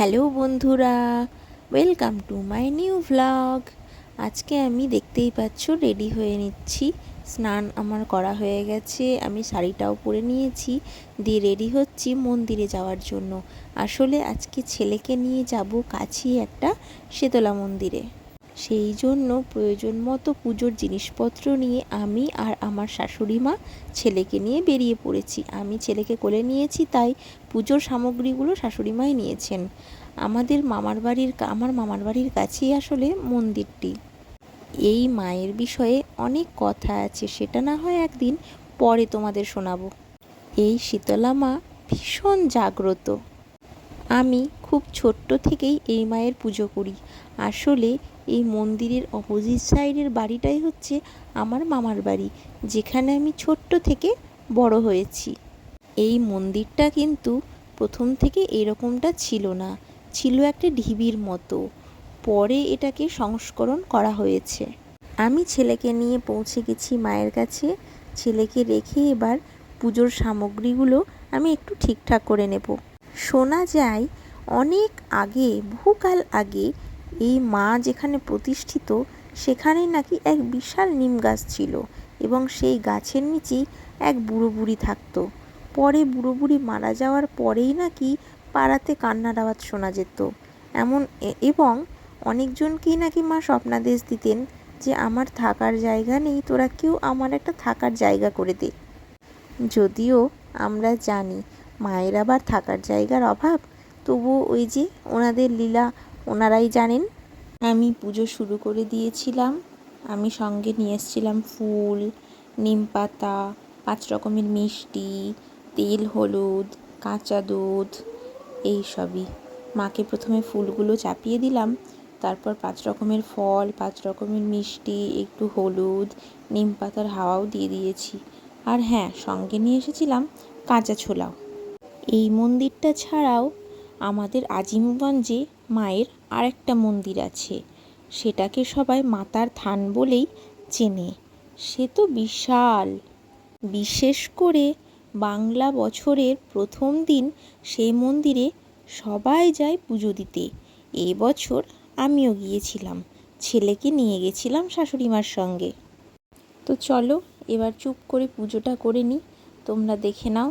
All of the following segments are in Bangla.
হ্যালো বন্ধুরা, welcome to my new vlog আজকে আমি দেখতেই পাচ্ছ, রেডি হয়ে নিচ্ছি। স্নান আমার করা হয়ে গেছে, আমি শাড়িটাও পরে নিয়েছি, দিয়ে রেডি হচ্ছি মন্দিরে যাওয়ার জন্য। আসলে আজকে ছেলেকে নিয়ে যাব কাছেই একটা শীতলা মন্দিরে। সেই জন্য প্রয়োজন মতো পুজোর জিনিসপত্র নিয়ে আমি আর আমার শাশুড়ি মা ছেলেকে নিয়ে বেরিয়ে পড়েছি। আমি ছেলেকে কোলে নিয়েছি, তাই পুজোর সামগ্রীগুলো শাশুড়ি মাই নিয়েছেন। আমাদের মামার বাড়ির আমার মামার বাড়ির কাছেই আসলে মন্দিরটি। এই মায়ের বিষয়ে অনেক কথা আছে, সেটা না হয় একদিন পরে তোমাদের শোনাবো। এই শীতলা মা ভীষণ জাগ্রত। আমি খুব ছোট্ট থেকেই এই মায়ের পুজো করি। আসলে এই মন্দিরের অপোজিট সাইডের বাড়িটাই হচ্ছে আমার মামার বাড়ি, যেখানে আমি ছোট্ট থেকে বড় হয়েছি। এই মন্দিরটা কিন্তু প্রথম থেকে এরকমটা ছিল না, ছিল একটা ঢিবির মতো। পরে এটাকে সংস্করণ করা হয়েছে। আমি ছেলেকে নিয়ে পৌঁছে গেছি মায়ের কাছে। ছেলেকে রেখে এবার পুজোর সামগ্রীগুলো আমি একটু ঠিকঠাক করে নেব। শোনা যায়, অনেক আগে, বহুকাল আগে এই মা যেখানে প্রতিষ্ঠিত সেখানে নাকি এক বিশাল নিম গাছ ছিল এবং সেই গাছের নিচেই এক বুড়ো বুড়ি থাকতো। পরে বুড়ো বুড়ি মারা যাওয়ার পরেই নাকি পাড়াতে কান্নার আওয়াজ শোনা যেত। এমন এবং অনেকজনকেই নাকি মা স্বপ্নাদেশ দিতেন যে, আমার থাকার জায়গা নেই, তোরা কেউ আমার একটা থাকার জায়গা করে দে। যদিও আমরা জানি, মায়ের আবার থাকার জায়গার অভাব, তবুও ওই যে ওনাদের লীলা ওনারাই জানেন। আমি পুজো শুরু করে দিয়েছিলাম। আমি সঙ্গে নিয়ে এসেছিলাম ফুল, নিম পাতা, পাঁচ রকমের মিষ্টি, তেল, হলুদ, কাঁচা দুধ, এই সবই। মাকে প্রথমে ফুলগুলো চাপিয়ে দিলাম। তারপর পাঁচ রকমের ফল, পাঁচ রকমের মিষ্টি, একটু হলুদ, নিম পাতার হাওয়াও দিয়ে দিয়েছি। আর হ্যাঁ সঙ্গে নিয়ে এসেছিলাম কাঁচা ছোলাও। এই মন্দিরটা ছাড়াও আমাদের আজিমগঞ্জে মায়ের আরেকটা মন্দির আছে। সেটাকে সবাই মাতার থান বলেই চেনে। সে তো বিশাল। বিশেষ করে বাংলা বছরের প্রথম দিন সেই মন্দিরে সবাই যায় পুজো দিতে। এবছর আমিও গিয়েছিলাম। ছেলেকে নিয়ে গেছিলাম শাশুড়ি মার সঙ্গে। তো চলো, এবার চুপ করে পুজোটা করে নিই তোমরা দেখে নাও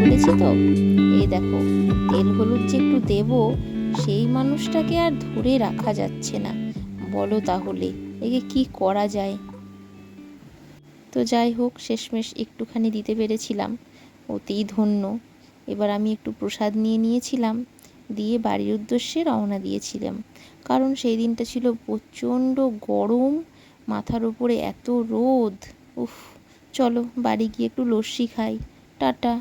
পেরেছি তো? এই দেখো, তেল হলুদ যে একটু দেব, সেই মানুষটাকে আর ধরে রাখা যাচ্ছে না। বলো তাহলে, একে কি করা যায়? তো যাই হোক, শেষমেশ একটুখানি দিতে পেরেছিলাম। ওতেই ধন্য। এবার আমি একটু প্রসাদ নিয়ে নিয়েছিলাম, দিয়ে বাড়ির উদ্দেশ্যে রওনা দিয়েছিলাম। কারণ সেই দিনটা ছিল প্রচণ্ড গরম, মাথার উপরে এত রোদ। উফ। চলো বাড়ি গিয়ে একটু লস্যি খাই। টাটা।